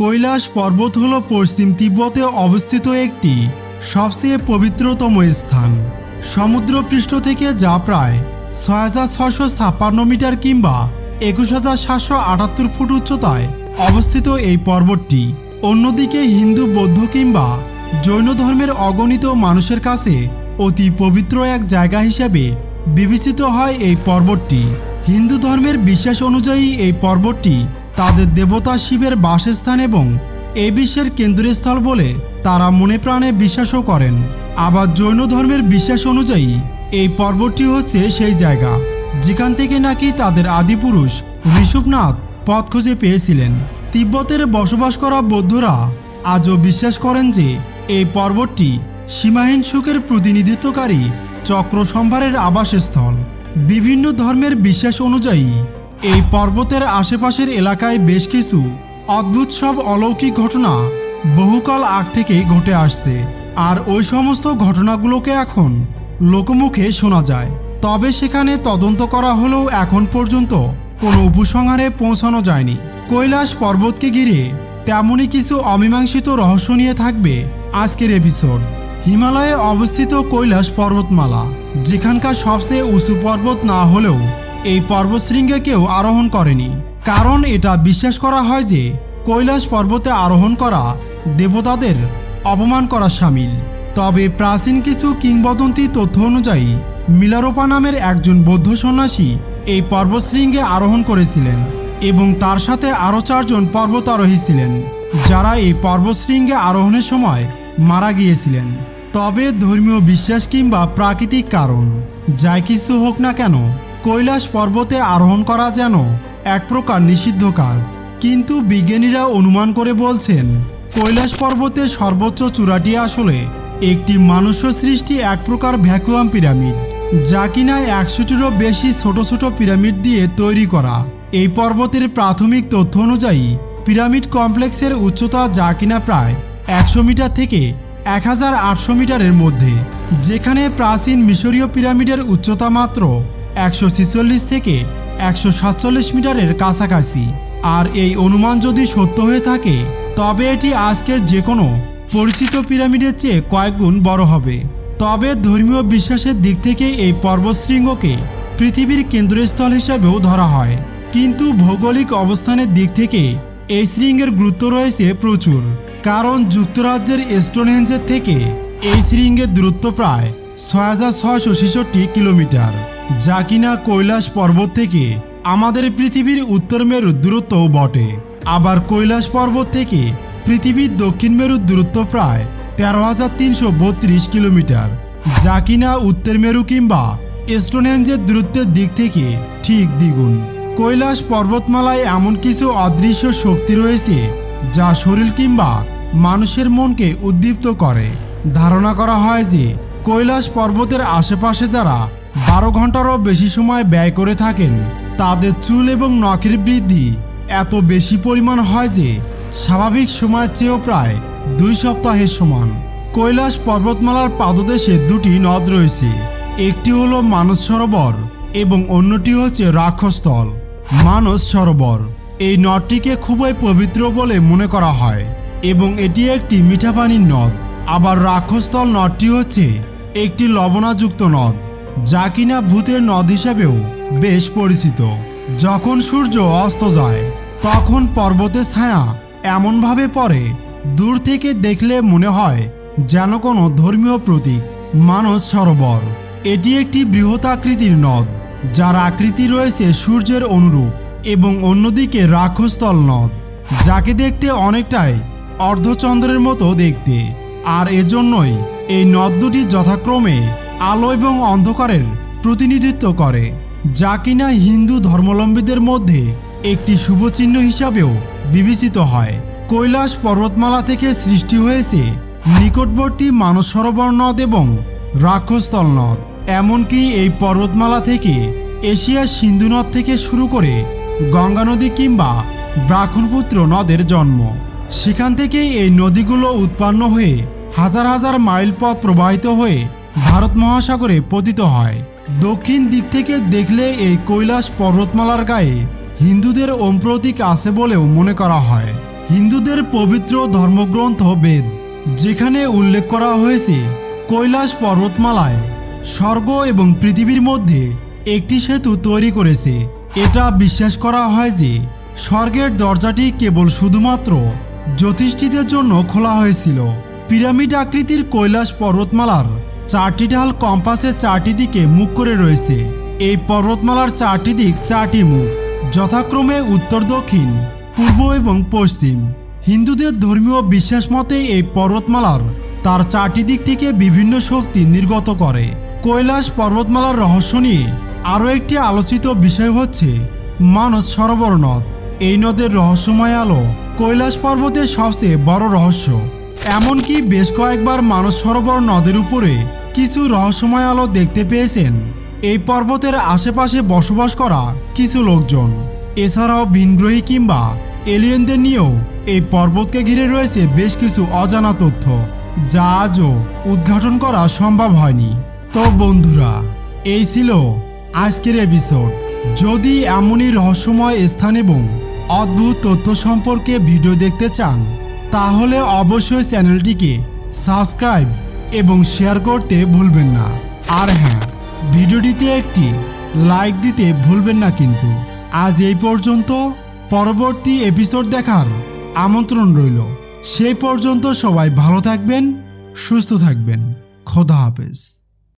কৈলাস পর্বত হল পশ্চিম তিব্বতে অবস্থিত একটি সবচেয়ে পবিত্রতম স্থান। সমুদ্রপৃষ্ঠ থেকে যা প্রায় ছয় হাজার ছশো ছাপ্পান্ন মিটার কিংবা একুশ হাজার সাতশো আটাত্তর ফুট উচ্চতায় অবস্থিত এই পর্বতটি। অন্যদিকে হিন্দু, বৌদ্ধ কিংবা জৈন ধর্মের অগণিত মানুষের কাছে অতি পবিত্র এক জায়গা হিসেবে বিবেচিত হয় এই পর্বতটি। হিন্দু ধর্মের বিশ্বাস অনুযায়ী এই পর্বতটি তাদের দেবতা শিবের বাসস্থান এবং এই বিশ্বের কেন্দ্রস্থল বলে তারা মনে প্রাণে বিশ্বাসও করেন। আবার জৈন ধর্মের বিশ্বাস অনুযায়ী এই পর্বতটি হচ্ছে সেই জায়গা, যেখান থেকে নাকি তাদের আদিপুরুষ ঋষভনাথ পথ খুঁজে পেয়েছিলেন। তিব্বতের বসবাস করা বৌদ্ধরা আজও বিশ্বাস করেন যে এই পর্বতটি সীমাহীন সুখের প্রতিনিধিত্বকারী চক্র সম্ভারের আবাসস্থল। বিভিন্ন ধর্মের বিশ্বাস অনুযায়ী এই পর্বতের আশেপাশের এলাকায় বেশ কিছু অদ্ভুত সব অলৌকিক ঘটনা বহুকাল আগ থেকেই ঘটে আসছে। আর ওই সমস্ত ঘটনাগুলোকে এখন লোকমুখে শোনা যায়। তবে সেখানে তদন্ত করা হলেও এখন পর্যন্ত কোনো উপসংহারে পৌঁছানো যায়নি। কৈলাস পর্বতকে ঘিরে তেমনই কিছু অমীমাংসিত রহস্য নিয়ে থাকবে আজকের এপিসোড। হিমালয়ে অবস্থিত কৈলাস পর্বতমালা, যেখানকার সবচেয়ে উঁচু পর্বত না হলেও এই পর্বতশৃঙ্গে কেউ আরোহণ করেনি। কারণ এটা বিশ্বাস করা হয় যে, কৈলাস পর্বতে আরোহণ করা দেবতাদের অপমান করা সামিল। তবে প্রাচীন কিছু কিংবদন্তি তথ্য অনুযায়ী, মিলারোপা নামের একজন বৌদ্ধ সন্ন্যাসী এই পর্বতশৃঙ্গে আরোহণ করেছিলেন এবং তার সাথে আরও চারজন পর্বতারোহী ছিলেন, যারা এই পর্বতশৃঙ্গে আরোহণের সময় মারা গিয়েছিলেন। তবে ধর্মীয় বিশ্বাস কিংবা প্রাকৃতিক কারণ, যাই কিছু হোক না কেন কৈলাস পর্বতে আরোহণ করা যেন এক প্রকার নিষিদ্ধ কাজ। কিন্তু বিজ্ঞানীরা অনুমান করে বলছেন, কৈলাস পর্বতের সর্বোচ্চ চূড়াটি আসলে একটি মানুষ্য সৃষ্টি এক প্রকার ভ্যাকুয়াম পিরামিড, যা কিনা একশোটিরও বেশি ছোট ছোট পিরামিড দিয়ে তৈরি করা। এই পর্বতের প্রাথমিক তথ্য অনুযায়ী, পিরামিড কমপ্লেক্সের উচ্চতা যা কিনা প্রায় একশো মিটার থেকে এক হাজার আটশো মিটারের মধ্যে, যেখানে প্রাচীন মিশরীয় পিরামিডের উচ্চতা মাত্র একশো ছিচল্লিশ থেকে একশো সাতচল্লিশ মিটারের কাছাকাছি। আর এই অনুমান যদি সত্য হয়ে থাকে, তবে এটি আজকের যে কোনো পরিচিত পিরামিডের চেয়ে কয়েকগুণ বড় হবে। তবে ধর্মীয় বিশ্বাসের দিক থেকে এই পর্বতশৃঙ্গকে পৃথিবীর কেন্দ্রস্থল হিসেবেও ধরা হয়। কিন্তু ভৌগোলিক অবস্থানের দিক থেকে এই শৃঙ্গের গুরুত্ব রয়েছে প্রচুর। কারণ যুক্তরাজ্যের স্টোনহেঞ্জের থেকে এই শৃঙ্গের দূরত্ব প্রায় ছয় হাজার ছয়শো ছেষট্টি কিলোমিটার। যা কিনা কৈলাস পর্বত থেকে আমাদের পৃথিবীর উত্তর মেরুর দূরত্বও বটে। আবার কৈলাস পর্বত থেকে পৃথিবীর দক্ষিণ মেরুর দূরত্ব প্রায় তেরো হাজার তিনশো বত্রিশ কিলোমিটার। যা কিনা উত্তর মেরু কিংবা স্টোনহেঞ্জের দূরত্বের দিক থেকে ঠিক দ্বিগুণ। কৈলাস পর্বতমালায় এমন কিছু অদৃশ্য শক্তি রয়েছে যা শরীর কিংবা মানুষের মনকে উদ্দীপ্ত করে। ধারণা করা হয় যে কৈলাস পর্বতের আশেপাশে যারা বারো ঘন্টারও বেশি সময় ব্যয় করে থাকেন। তাদের চুল এবং নখের বৃদ্ধি এত বেশি পরিমাণ হয় যে স্বাভাবিক সময়ের চেয়েও প্রায় দুই সপ্তাহের সমান। কৈলাস পর্বতমালার পাদদেশে দুটি নদ রয়েছে। একটি হলো মানস সরোবর এবং অন্যটি হচ্ছে রাক্ষস্থল মানস সরোবর। এই নদটিকে খুবই পবিত্র বলে মনে করা হয় এবং এটি একটি মিঠা পানির নদ। আবার রাক্ষস্থল নদটি হচ্ছে একটি লবণাযুক্ত নদ। যা কিনা ভূতের নদ হিসেবেও বেশ পরিচিত। যখন সূর্য অস্ত যায়, তখন পর্বতের ছায়া এমনভাবে পড়ে, দূর থেকে দেখলে মনে হয় যেন কোনো ধর্মীয় প্রতীক, মানস সরোবর। এটি একটি বৃহৎ আকৃতির নদ, যার আকৃতি রয়েছে সূর্যের অনুরূপ এবং অন্যদিকে রাক্ষস্থল নদ, যাকে দেখতে অনেকটাই অর্ধচন্দ্রের মতো দেখতে। আর এজন্যই এই নদ দুটি যথাক্রমে আলো এবং অন্ধকারের প্রতিনিধিত্ব করে, যা কিনা হিন্দু ধর্মাবলম্বীদের মধ্যে একটি শুভচিহ্ন হিসাবেও বিবেচিত হয়। কৈলাস পর্বতমালা থেকে সৃষ্টি হয়েছে নিকটবর্তী মানস সরোবর নদ এবং রাক্ষস্থল নদ। এমনকি এই পর্বতমালা থেকে এশিয়ার সিন্ধু নদ থেকে শুরু করে গঙ্গা নদী কিংবা ব্রাহ্মণপুত্র নদের জন্ম। সেখান থেকেই এই নদীগুলো উৎপন্ন হয়ে হাজার হাজার মাইল পথ প্রবাহিত হয়ে ভারত মহাসাগরে পতিত হয়। দক্ষিণ দিক থেকে দেখলে এই কৈলাস পর্বতমালার গায়ে হিন্দুদের ওম প্রতীক আছে বলেও মনে করা হয়। হিন্দুদের পবিত্র ধর্মগ্রন্থ বেদ, যেখানে উল্লেখ করা হয়েছে, কৈলাস পর্বতমালায় স্বর্গ এবং পৃথিবীর মধ্যে একটি সেতু তৈরি করেছে। এটা বিশ্বাস করা হয় যে, স্বর্গের দরজাটি কেবল শুধুমাত্র জ্যোতিষ্ঠীদের জন্য খোলা হয়েছিল। পিরামিড আকৃতির কৈলাস পর্বতমালার চারটি ঢাল কম্পাসের চারটি দিকে মুখ করে রয়েছে। এই পর্বতমালার চারটি দিক চারটি মুখ, যথাক্রমে উত্তর, দক্ষিণ, পূর্ব এবং পশ্চিম। হিন্দুদের ধর্মীয় বিশ্বাস মতে এই পর্বতমালার তার চারটি দিক থেকে বিভিন্ন শক্তি নির্গত করে। কৈলাস পর্বতমালার রহস্য নিয়ে আরও একটি আলোচিত বিষয় হচ্ছে মানস সরোবর নদ এই নদের রহস্যময় আলো কৈলাস পর্বতের সবচেয়ে বড় রহস্য। এমনকি বেশ কয়েকবার মানস সরোবর নদের উপরে কিছু রহস্যময় আলো দেখতে পেয়েছেন। এই পর্বতের আশেপাশে বসবাস করা কিছু লোকজন। এছাড়াও ভিনগ্রহী কিংবা এলিয়েনদের নিয়েও এই পর্বতকে ঘিরে রয়েছে বেশ কিছু অজানা তথ্য, যা আজও উদ্ঘাটন করা সম্ভব হয়নি। তো বন্ধুরা, এই ছিল আজকের এপিসোড যদি এমনই রহস্যময় স্থান এবং অদ্ভুত তথ্য সম্পর্কে ভিডিও দেখতে চান, তাহলে অবশ্যই চ্যানেলটিকে সাবস্ক্রাইব এবং শেয়ার করতে ভুলবেন না। আর হ্যাঁ ভিডিওটিতে একটি লাইক দিতে ভুলবেন না কিন্তু। আজ এই পর্যন্ত, পরবর্তী এপিসোড দেখার আমন্ত্রণ রইল। সেই পর্যন্ত সবাই ভালো থাকবেন, সুস্থ থাকবেন। খোদা হাফেজ।